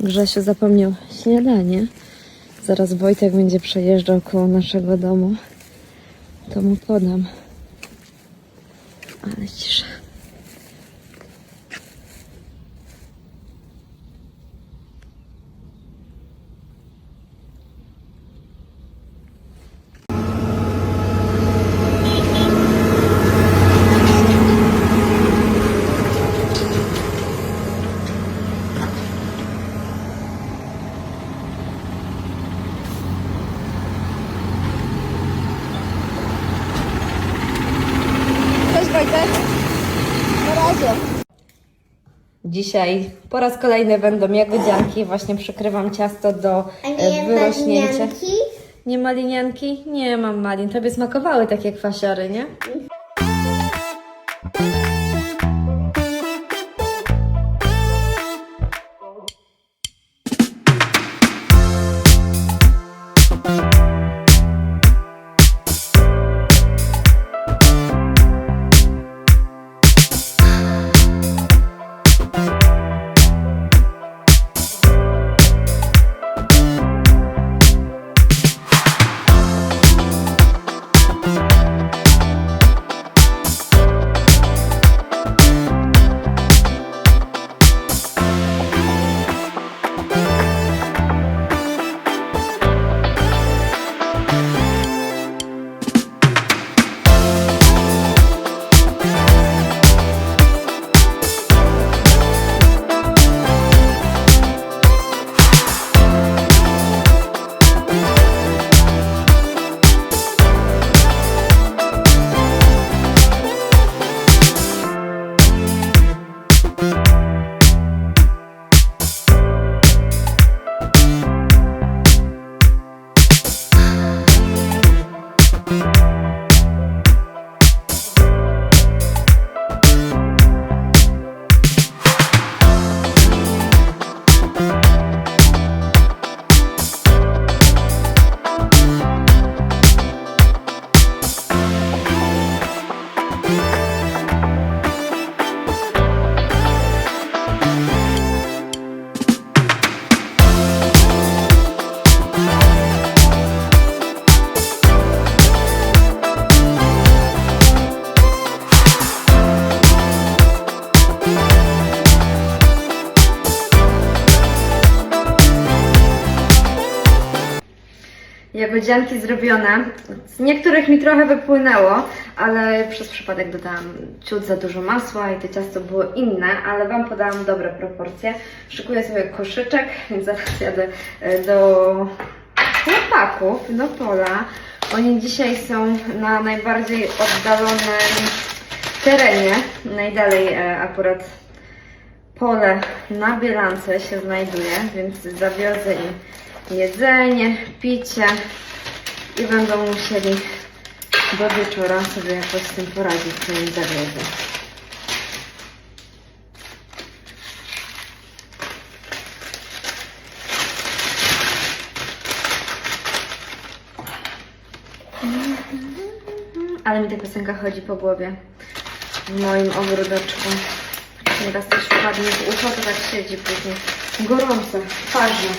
Grzesiu zapomniał śniadanie. Zaraz Wojtek będzie przejeżdżał koło naszego domu. To mu podam. Ale. Cześć Wojtek. Na razie. Dzisiaj po raz kolejny będą jagodzianki. Właśnie przykrywam ciasto do A e, nie wyrośnięcia. malinianki? Nie malinianki? Nie mam malin. Tobie smakowały takie kwasiory, nie? Jagodzianki zrobione. Z niektórych mi trochę wypłynęło, ale przez przypadek dodałam ciut za dużo masła i to ciasto było inne, ale Wam podałam dobre proporcje. Szykuję sobie koszyczek, więc zaraz jadę e, do chłopaków, do pola. Oni dzisiaj są na najbardziej oddalonym terenie. Najdalej e, akurat pole na bielance się znajduje, więc zawiozę im jedzenie, picie i będą musieli do wieczora sobie jakoś z tym poradzić, co im zawiozę. Ale mi ta piosenka chodzi po głowie w moim ogródeczku. Nieraz coś wpadnie w ucho, to tak siedzi później. Gorąco, twarzno.